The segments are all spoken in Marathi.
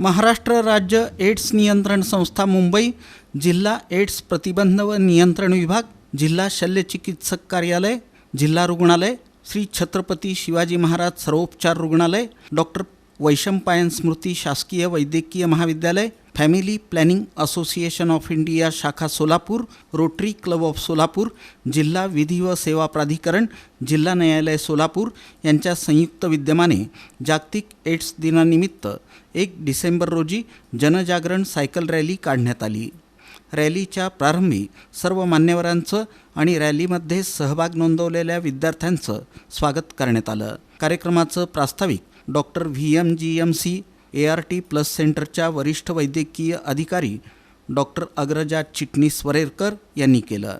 महाराष्ट्र राज्य एड्स नियंत्रण संस्था मुंबई जिल्हा एड्स प्रतिबंध व नियंत्रण विभाग जिल्हा शल्यचिकित्सक कार्यालय जिल्हा रुग्णालय श्री छत्रपती शिवाजी महाराज सर्वोपचार रुग्णालय डॉक्टर वैशंपायन स्मृती शासकीय वैद्यकीय महाविद्यालय family planning association of India शाखा Solapur rotary club of Solapur जिल्हा विधी व सेवा प्राधिकरण जिल्हा न्यायालय सोलापूर यांच्या संयुक्त विद्यमाने जागतिक एड्स दिनानिमित्त एक डिसेंबर रोजी जनजागरण सायकल रॅली काढण्यात आली. रॅलीच्या प्रारंभी सर्व मान्यवरांचं आणि रॅलीमध्ये सहभाग नोंदवलेल्या विद्यार्थ्यांचं स्वागत करण्यात आलं. कार्यक्रमाचं प्रास्ताविक doctor V M G M C A R T plus सेंटरच्या वरिष्ठ वैद्यकीय अधिकारी डॉक्टर अग्रजा चिटणीस वरेरकर यांनी केलं.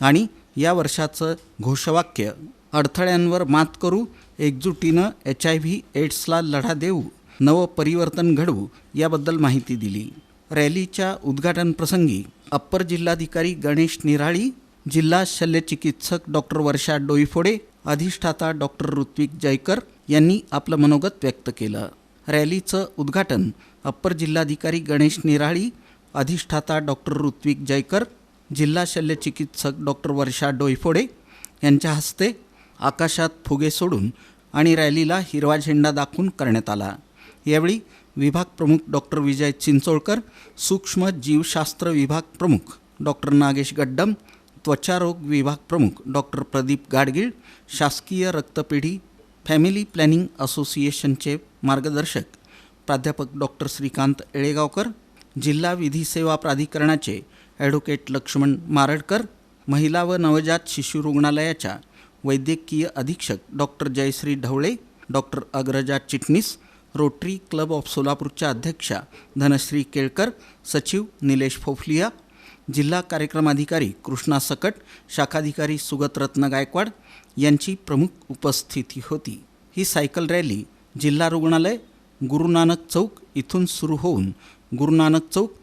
आणि या वर्षाचं घोषवाक्य अडथळ्यांवर मात करू एकजुटीनं एच आय व्ही एड्सला लढा देऊ नवं परिवर्तन घडवू याबद्दल माहिती दिली. रॅलीच्या उद्घाटनप्रसंगी अप्पर जिल्हाधिकारी गणेश निराळी जिल्हा शल्यचिकित्सक डॉक्टर वर्षा डोईफोडे अधिष्ठाता डॉक्टर ऋत्विक जयकर यांनी आपलं मनोगत व्यक्त केलं. रॅलीचं उद्घाटन अप्पर जिल्हाधिकारी गणेश निराळी अधिष्ठाता डॉक्टर ऋत्विक जयकर जिल्हा शल्यचिकित्सक डॉक्टर वर्षा डोईफोडे यांच्या हस्ते आकाशात फुगे सोडून आणि रॅलीला हिरवा झेंडा दाखवून करण्यात आला. यावेळी विभाग प्रमुख डॉक्टर विजय चिंचोळकर सूक्ष्म जीवशास्त्र विभाग प्रमुख डॉक्टर नागेश गड्डम त्वचारोग विभाग प्रमुख डॉक्टर प्रदीप गाडगीळ शासकीय रक्तपेढी फॅमिली प्लॅनिंग असोसिएशनचे मार्गदर्शक प्राध्यापक डॉक्टर श्रीकांत येळेगावकर जिल्हा विधी सेवा प्राधिकरणाचे ॲडव्होकेट लक्ष्मण मारडकर महिला व नवजात शिशु रुग्णालयाच्या वैद्यकीय अधीक्षक doctor Jayashree Dhawale doctor Agraja Chitnis Rotary club of सोलापूरच्या अध्यक्षा धनश्री केळकर सचिव निलेश फोफलिया जिल्हा कार्यक्रम अधिकारी कृष्णा सकट शाखाधिकारी सुगतरत्न गायकवाड यांची प्रमुख उपस्थिती होती. ही सायकल रॅली जिल्हा रुग्णालय गुरुनानक चौक इथून सुरू होऊन गुरुनानक चौक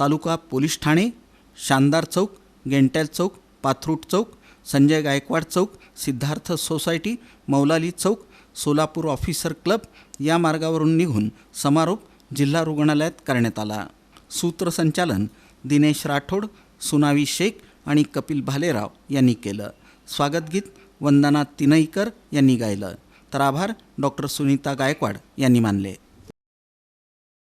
तालुका पोलीस ठाणे शानदार चौक गेंटॅल चौक पाथरूट चौक संजय गायकवाड चौक सिद्धार्थ सोसायटी मौलाली चौक सोलापूर ऑफिसर क्लब या मार्गावरून निघून समारोप जिल्हा रुग्णालयात करण्यात आला. सूत्रसंचालन दिनेश राठोड सुनावी शेख आणि कपिल भालेराव यांनी केलं. स्वागतगीत वंदना तिनईकर यांनी गायलं. तर आभार डॉक्टर सुनीता गायकवाड यांनी मानले.